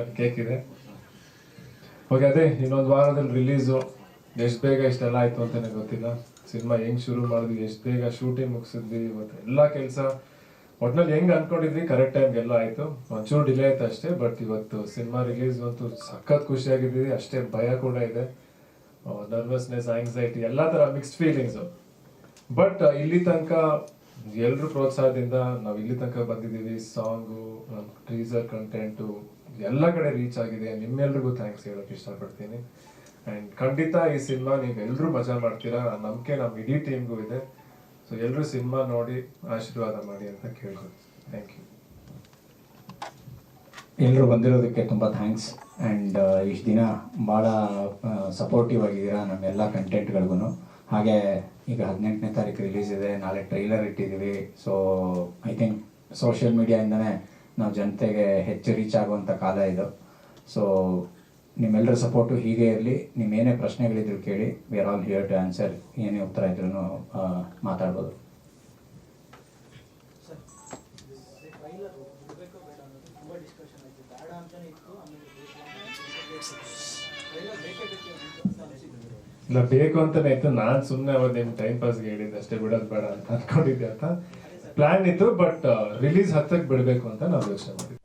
ಅಲ್ಲಿ ಕೇಕ್ ಇದೆ. ಓಕೆ ಅದೇ, ಇನ್ನೊಂದು ವಾರದಲ್ಲಿ ರಿಲೀಸು ಎಷ್ಟು ಬೇಗ ಇಷ್ಟೆಲ್ಲ ಆಯ್ತು ನನಗೆ ಗೊತ್ತಿಲ್ಲ. ಸಿನಿಮಾ ಹೆಂಗ್ ಶುರು ಮಾಡಿದ್ವಿ, ಎಷ್ಟು ಬೇಗ ಶೂಟಿಂಗ್ ಮುಗಿಸಿದ್ವಿ ಇವತ್ತು ಎಲ್ಲ ಕೆಲಸ. ಒಟ್ನಲ್ಲಿ ಹೆಂಗೆ ಅಂದ್ಕೊಂಡಿದ್ವಿ ಕರೆಕ್ಟ್ ಟೈಮ್ಗೆಲ್ಲ ಆಯಿತು. ಒಂಚೂರು ಡಿಲೇ ಆಯ್ತು ಅಷ್ಟೇ ಬಟ್ ಇವತ್ತು ಸಿನಿಮಾ ರಿಲೀಸ್ ಅಂತೂ ಸಖತ್ ಖುಷಿಯಾಗಿದ್ದೀವಿ, ಅಷ್ಟೇ ಭಯ ಕೂಡ ಇದೆ. ನರ್ವಸ್ನೆಸ್ ಆಂಗ್ಸೈಟಿ ಎಲ್ಲ ಥರ ಮಿಕ್ಸ್ಡ್ ಫೀಲಿಂಗ್ಸು ಬಟ್ ಇಲ್ಲಿ ತನಕ ಎಲ್ಲರೂ ಪ್ರೋತ್ಸಾಹದಿಂದ ನಾವು ಇಲ್ಲಿ ತನಕ ಬಂದಿದ್ದೀವಿ. ಸಾಂಗು ಟ್ರೀಸರ್ ಕಂಟೆಂಟು ಎಲ್ಲ ಕಡೆ ರೀಚ್ ಆಗಿದೆ. ನಿಮ್ಮೆಲ್ರಿಗೂ ಥ್ಯಾಂಕ್ಸ್ ಹೇಳೋಕೆ ಇಷ್ಟಪಡ್ತೀನಿ. ಆ್ಯಂಡ್ ಖಂಡಿತ ಈ ಸಿನಿಮಾ ನೀವು ಎಲ್ಲರೂ ಮಜಾ ಮಾಡ್ತೀರಾ? ನಂಬಿಕೆ ನಮ್ಮ ಇಡೀ ಟೀಮ್ಗೂ ಇದೆ. ಸೊ ಎಲ್ಲರೂ ಸಿನಿಮಾ ನೋಡಿ ಆಶೀರ್ವಾದ ಮಾಡಿ ಅಂತ ಕೇಳ್ಬೋದು. ಥ್ಯಾಂಕ್ ಯು ಎಲ್ಲರೂ ಬಂದಿರೋದಕ್ಕೆ ತುಂಬ ಥ್ಯಾಂಕ್ಸ್ ಆ್ಯಂಡ್ ಇಷ್ಟು ದಿನ ಭಾಳ ಸಪೋರ್ಟಿವ್ ಆಗಿದ್ದೀರಾ ನಮ್ಮ ಎಲ್ಲ ಕಂಟೆಂಟ್ಗಳಿಗೂ ಹಾಗೆ ಈಗ ಹದಿನೆಂಟನೇ ತಾರೀಕು ರಿಲೀಸ್ ಇದೆ. ನಾಳೆ ಟ್ರೈಲರ್ ಇಟ್ಟಿದ್ದೀವಿ. ಸೊ ಐ ಥಿಂಕ್ ಸೋಷಿಯಲ್ ಮೀಡಿಯಾಯಿಂದನೇ ನಾವು ಜನತೆಗೆ ಹೆಚ್ಚು ರೀಚ್ ಆಗುವಂಥ ಕಾಲ ಇದು ಸೊ ನಿಮ್ಮೆಲ್ಲರ ಸಪೋರ್ಟು ಹೀಗೆ ಇರಲಿ ನಿಮ್ಮ ಏನೇ ಪ್ರಶ್ನೆಗಳಿದ್ರು ಕೇಳಿ we are all here to answer ಏನೇ ಉತ್ತರ ಇದ್ರೂ ಮಾತಾಡ್ಬೋದು ಇಲ್ಲ ಬೇಕು ಅಂತಾನೆ ಇತ್ತು ನಾನು ಸುಮ್ಮನೆ ಅವ್ರು ನಿಮ್ಮ ಟೈಮ್ ಪಾಸ್ಗೆ ಹೇಳಿದ್ದೆ ಅಷ್ಟೇ ಬಿಡೋದು ಬೇಡ ಅಂತ ಅಂದ್ಕೊಂಡಿದ್ದೆ ಅಂತ ಪ್ಲಾನ್ ಇತ್ತು ಬಟ್ ರಿಲೀಸ್ ಹತ್ತಕ್ಕೆ ಬಿಡಬೇಕು ಅಂತ ನಾವು ಯೋಚನೆ ಮಾಡಿದ್ವಿ.